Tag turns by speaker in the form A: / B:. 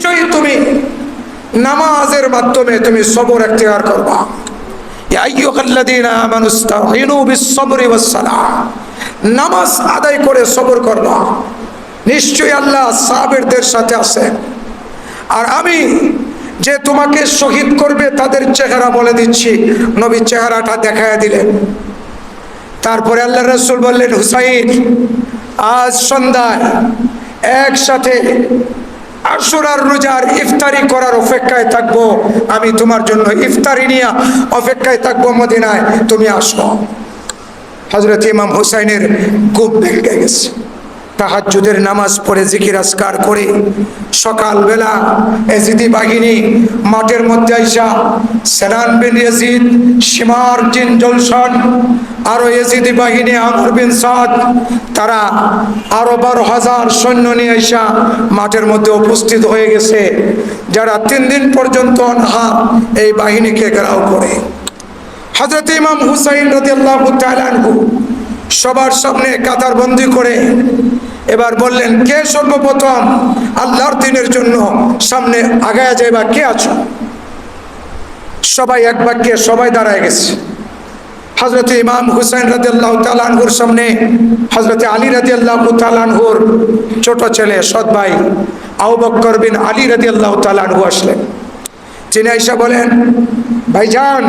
A: নিশ্চয়ই তুমি নামাজের মাধ্যমে তুমি সবর এখতিয়ার করবা। নামাজ আদায় করে সবর করবা। নিশ্চয়ই আল্লাহ সাথে আর আমি যে তোমাকে শহীদ করবে তাদের চেহারা বলে দিচ্ছি। নবী চেহারাটা দেখায় দিলেন। তারপরে আল্লাহ রসুল বললেন, হুসাইন, আজ সন্ধ্যায় একসাথে আশুরার রোজার ইফতারি করার অপেক্ষায় থাকব। আমি তোমার জন্য ইফতারি নিয়ে অপেক্ষায় থাকব মদিনায়। তুমি আসো। হজরত ইমাম হুসাইনের খুব ভেঙে গেছে। তাহাজ্জুদের নামাজ পড়ে জিকির আসকার করে সকালবেলা এজিদি বাহিনী মাঠের মধ্যে আইসা সেনান বিন এজিদ সীমার জিন জলসন, আরও এজিদি বাহিনী, আমর বিন সাদ, তারা আরও বারো হাজার সৈন্য নিয়ে আইসা মাঠের মধ্যে উপস্থিত হয়ে গেছে, যারা তিন দিন পর্যন্ত অনাহা এই বাহিনীকে ঘেরাও করে। হজরত ইমাম হুসাইন তাআলা আনহু সবার সামনে কাতার বন্দি করে এবার বললেন, কে সর্বপ্রথম আল্লাহর দিনের জন্য সামনে আগায় যাইবা? কে আছো? সবাই এক বাক্যে সবাই দাঁড়ায় গেছে। হজরত ইমাম হুসাইন রাদিয়াল্লাহু তাআলা আনহুর সামনে হজরত আলী রাদিয়াল্লাহু তাআলা আনহুর ছোট ছেলে সৎ ভাই আবু বকর বিন আলী রাদিয়াল্লাহু তাআলা আনহু আসলেন। তিনি আইসা বলেন, ভাইজান